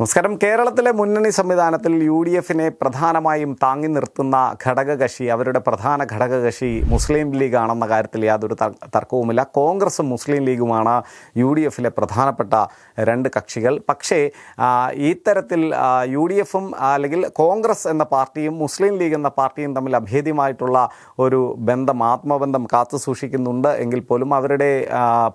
നമസ്കാരം. കേരളത്തിലെ മുന്നണി സംവിധാനത്തിൽ യു ഡി എഫിനെ പ്രധാനമായും താങ്ങി നിർത്തുന്ന ഘടകകക്ഷി അവരുടെ പ്രധാന ഘടകകക്ഷി മുസ്ലിം ലീഗ് ആണെന്ന കാര്യത്തിൽ യാതൊരു തർക്കവുമില്ല. കോൺഗ്രസും മുസ്ലിം ലീഗുമാണ് യു ഡി എഫിലെ പ്രധാനപ്പെട്ട രണ്ട് കക്ഷികൾ. പക്ഷേ ഇത്തരത്തിൽ യു ഡി എഫും അല്ലെങ്കിൽ കോൺഗ്രസ് എന്ന പാർട്ടിയും മുസ്ലിം ലീഗ് എന്ന പാർട്ടിയും തമ്മിൽ അഭേദ്യമായിട്ടുള്ള ഒരു ബന്ധം ആത്മബന്ധം കാത്തു സൂക്ഷിക്കുന്നുണ്ട് എങ്കിൽ പോലും അവരുടെ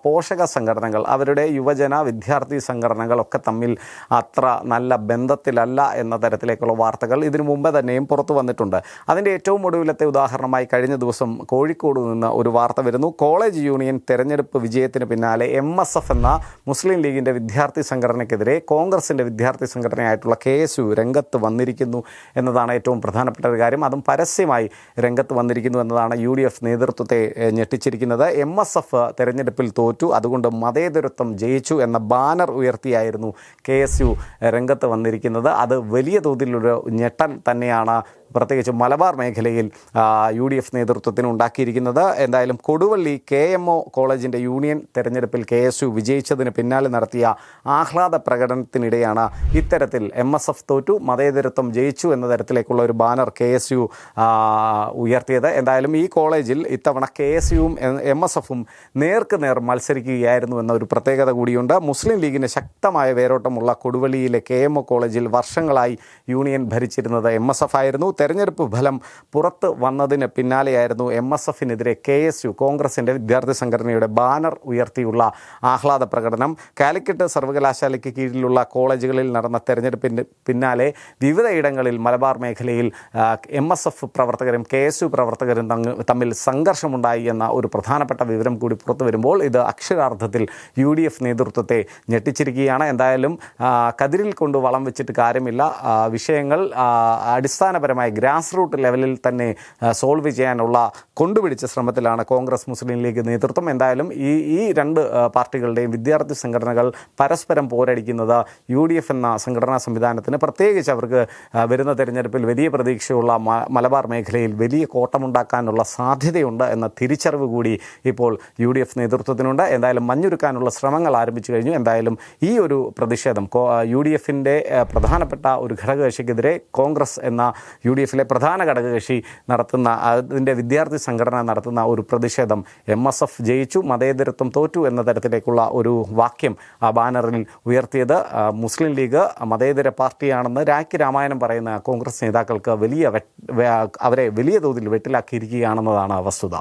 പോഷക സംഘടനകൾ അവരുടെ യുവജന വിദ്യാർത്ഥി സംഘടനകളൊക്കെ തമ്മിൽ അത്ര നല്ല ബന്ധത്തിലല്ല എന്ന തരത്തിലേക്കുള്ള വാർത്തകൾ ഇതിനു മുമ്പ് തന്നെയും പുറത്തു വന്നിട്ടുണ്ട്. അതിന്റെ ഏറ്റവും ഒടുവിലത്തെ ഉദാഹരണമായി കഴിഞ്ഞ ദിവസം കോഴിക്കോട് നിന്ന് ഒരു വാർത്ത വരുന്നു. കോളേജ് യൂണിയൻ തെരഞ്ഞെടുപ്പ് വിജയത്തിന് പിന്നാലെ എം എസ് എഫ് എന്ന മുസ്ലിം ലീഗിന്റെ വിദ്യാർത്ഥി സംഘടനയ്ക്കെതിരെ കോൺഗ്രസിന്റെ വിദ്യാർത്ഥി സംഘടനയായിട്ടുള്ള കെ എസ് യു രംഗത്ത് വന്നിരിക്കുന്നു എന്നതാണ് ഏറ്റവും പ്രധാനപ്പെട്ട ഒരു കാര്യം. അതും പരസ്യമായി രംഗത്ത് വന്നിരിക്കുന്നു എന്നതാണ് യു ഡി എഫ് നേതൃത്വത്തെ ഞെട്ടിച്ചിരിക്കുന്നത്. എം എസ് എഫ് തെരഞ്ഞെടുപ്പിൽ തോറ്റു. അതുകൊണ്ട് മതേതരത്വം ജയിച്ചു എന്ന ബാനർ ഉയർത്തിയായിരുന്നു കെ എസ് യു രംഗത്ത് വന്നിരിക്കുന്നത്. അത് വലിയ തോതിലൊരു ഞെട്ടൻ തന്നെയാണ് പ്രത്യേകിച്ച് മലബാർ മേഖലയിൽ യു ഡി എഫ് നേതൃത്വത്തിന് ഉണ്ടാക്കിയിരിക്കുന്നത്. എന്തായാലും കൊടുവള്ളി കെ എം ഒ കോളേജിന്റെ യൂണിയൻ തെരഞ്ഞെടുപ്പിൽ കെ എസ് യു വിജയിച്ചതിന് പിന്നാലെ നടത്തിയ ആഹ്ലാദ പ്രകടനത്തിനിടെയാണ് ഇത്തരത്തിൽ എം എസ് എഫ് തോറ്റു മതേതരത്വം ജയിച്ചു എന്ന തരത്തിലേക്കുള്ള ഒരു ബാനർ കെ എസ് യു ഉയർത്തിയത്. എന്തായാലും ഈ കോളേജിൽ ഇത്തവണ കെ എസ് യുവും എം എസ് എഫും നേർക്ക് നേർ മത്സരിക്കുകയായിരുന്നു എന്ന ഒരു പ്രത്യേകത കൂടിയുണ്ട്. മുസ്ലിം ലീഗിന് ശക്തമായ വേരോട്ടമുള്ള കൊടുവള്ളിയിലെ കെ എം ഒ കോളേജിൽ വർഷങ്ങളായി യൂണിയൻ ഭരിച്ചിരുന്നത് എം എസ് എഫ് ആയിരുന്നു. തെരഞ്ഞെടുപ്പ് ഫലം പുറത്ത് വന്നതിന് പിന്നാലെയായിരുന്നു എം എസ് എഫിനെതിരെ കെ എസ് യു കോൺഗ്രസിന്റെ വിദ്യാർത്ഥി സംഘടനയുടെ ബാനർ ഉയർത്തിയുള്ള ആഹ്ലാദ പ്രകടനം. കാലിക്കറ്റ് സർവകലാശാലയ്ക്ക് കീഴിലുള്ള കോളേജുകളിൽ നടന്ന തെരഞ്ഞെടുപ്പിന് പിന്നാലെ വിവിധയിടങ്ങളിൽ മലബാർ മേഖലയിൽ എം എസ് എഫ് പ്രവർത്തകരും കെ എസ് യു പ്രവർത്തകരും തമ്മിൽ സംഘർഷമുണ്ടായി എന്ന ഒരു പ്രധാനപ്പെട്ട വിവരം കൂടി പുറത്തു വരുമ്പോൾ ഇത് അക്ഷരാർത്ഥത്തിൽ യു ഡി എഫ് നേതൃത്വത്തെ ഞെട്ടിച്ചിരിക്കുകയാണ്. എന്തായാലും ആ, കതിരിൽ കൊണ്ട് വളം വെച്ചിട്ട് കാര്യമില്ല. വിഷയങ്ങൾ അടിസ്ഥാനപരമായി ഗ്രാസ് റൂട്ട് ലെവലിൽ തന്നെ സോൾവ് ചെയ്യാനുള്ള കൊണ്ടുപിടിച്ച ശ്രമത്തിലാണ് കോൺഗ്രസ് മുസ്ലിം ലീഗ് നേതൃത്വം. എന്തായാലും ഈ ഈ രണ്ട് പാർട്ടികളുടെയും വിദ്യാർത്ഥി സംഘടനകൾ പരസ്പരം പോരടിക്കുന്നത് യു ഡി എഫ് എന്ന സംഘടനാ സംവിധാനത്തിന് പ്രത്യേകിച്ച് അവർക്ക് വരുന്ന തെരഞ്ഞെടുപ്പിൽ വലിയ പ്രതീക്ഷയുള്ള മലബാർ മേഖലയിൽ വലിയ കോട്ടമുണ്ടാക്കാനുള്ള സാധ്യതയുണ്ട് എന്ന തിരിച്ചറിവ് കൂടി ഇപ്പോൾ യു ഡി എഫ് നേതൃത്വത്തിനുണ്ട്. എന്തായാലും മഞ്ഞുരുക്കാനുള്ള ശ്രമങ്ങൾ ആരംഭിച്ചു കഴിഞ്ഞു. എന്തായാലും ഈ ഒരു പ്രതിഷേധം യു ഡി എഫിന്റെ പ്രധാനപ്പെട്ട ഒരു ഘടകകക്ഷിക്കെതിരെ കോൺഗ്രസ് എന്ന യു ഡി എഫിലെ പ്രധാന ഘടകകക്ഷി നടത്തുന്ന അതിന്റെ വിദ്യാർത്ഥി സംഘടന നടത്തുന്ന ഒരു പ്രതിഷേധം എം എസ് എഫ് ജയിച്ചു മതേതരത്വം തോറ്റു എന്ന തരത്തിലേക്കുള്ള ഒരു വാക്യം ആ ബാനറിൽ ഉയർത്തിയത്. മുസ്ലിം ലീഗ് മതേതര പാർട്ടിയാണെന്ന് രാഖി രാമായണം പറയുന്ന കോൺഗ്രസ് നേതാക്കൾക്ക് വലിയ അവരെ വലിയ തോതിൽ വെട്ടിലാക്കിയിരിക്കുകയാണെന്നതാണ് വസ്തുത.